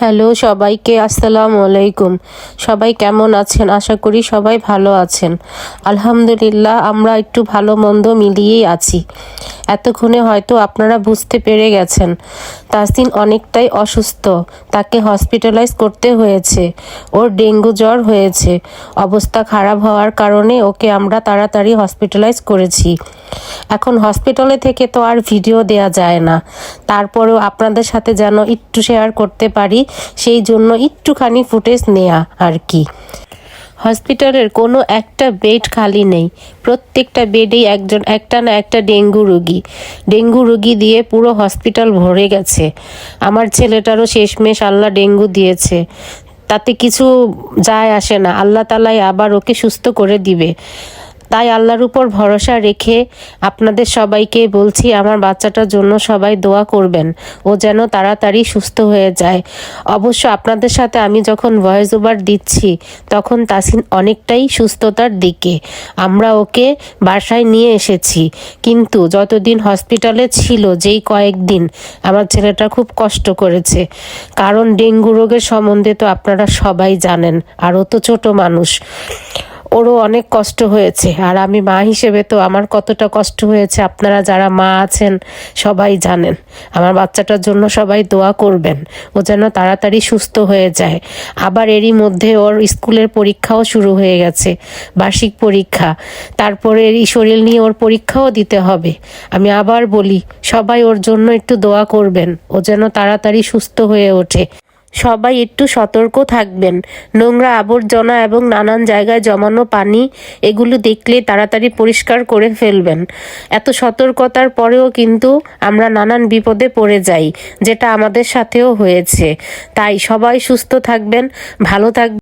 Hello সবাইকে, আসসালামু আলাইকুম। সবাই কেমন আছেন? আশা করি সবাই ভালো আছেন। আলহামদুলিল্লাহ, আমরা একটু ভালো মন্দ মিলিয়েই আছি। এতক্ষণে হয়তো আপনারা বুঝতে পেরে গেছেন তাসিন অনেকটাই অসুস্থ। তাকে হসপিটালাইজ করতে হয়েছে। ওর ডেঙ্গু জ্বর হয়েছে। অবস্থা খারাপ হওয়ার কারণে ওকে আমরা তাড়াতাড়ি হসপিটালাইজ করেছি। এখন হসপিটালে থেকে তো আর ভিডিও দেয়া যায় না। তারপরেও আপনাদের সাথে যেন একটু শেয়ার করতে পারি, সেই জন্য একটুখানি ফুটেজ নেয়া আর কি। হসপিটালের কোনো একটা বেড খালি নেই। প্রত্যেকটা বেডেই একজন, একটা না একটা ডেঙ্গু রুগী। ডেঙ্গু রুগী দিয়ে পুরো হসপিটাল ভরে গেছে। আমার ছেলেটারও শেষমেশ আল্লাহ ডেঙ্গু দিয়েছে। তাতে কিছু যায় আসে না। আল্লাহ তালাই আবার ওকে সুস্থ করে দিবে। তাই আল্লাহর উপর ভরসা রেখে আপনাদের সবাইকে বলছি, আমার বাচ্চাটার জন্য সবাই দোয়া করবেন। ও যেন তাড়াতাড়ি সুস্থ হয়ে যায়। অবশ্য আপনাদের সাথে আমি যখন ভয়েস ওভার দিচ্ছি, তখন তাসিন অনেকটাই সুস্থতার দিকে। আমরা ওকে বাসায় নিয়ে এসেছি। কিন্তু যতদিন হসপিটালে ছিল, যেই কয়েকদিন আমার ছেলেটা খুব কষ্ট করেছে। কারণ ডেঙ্গু রোগের সম্বন্ধে তো আপনারা সবাই জানেন, আর ও তো ছোট মানুষ। ওরও অনেক কষ্ট হয়েছে। আর আমি মা হিসেবে তো আমার কতটা কষ্ট হয়েছে, আপনারা যারা মা আছেন সবাই জানেন। আমার বাচ্চাটার জন্য সবাই দোয়া করবেন, ও যেন তাড়াতাড়ি সুস্থ হয়ে যায়। আবার এরই মধ্যে ওর স্কুলের পরীক্ষাও শুরু হয়ে গেছে, বার্ষিক পরীক্ষা। তারপরে এই শরীর নিয়ে ওর পরীক্ষাও দিতে হবে। আমি আবার বলি, সবাই ওর জন্য একটু দোয়া করবেন, ও যেন তাড়াতাড়ি সুস্থ হয়ে ওঠে। সবাই একটু সতর্ক থাকবেন। নোংরা আবর্জনা এবং নানান জায়গায় জমানো পানি, এগুলো দেখলে তাড়াতাড়ি পরিষ্কার করে ফেলবেন। এত সতর্কতার পরেও কিন্তু আমরা নানান বিপদে পড়ে যাই, যেটা আমাদের সাথেও হয়েছে। তাই সবাই সুস্থ থাকবেন, ভালো থাকবেন।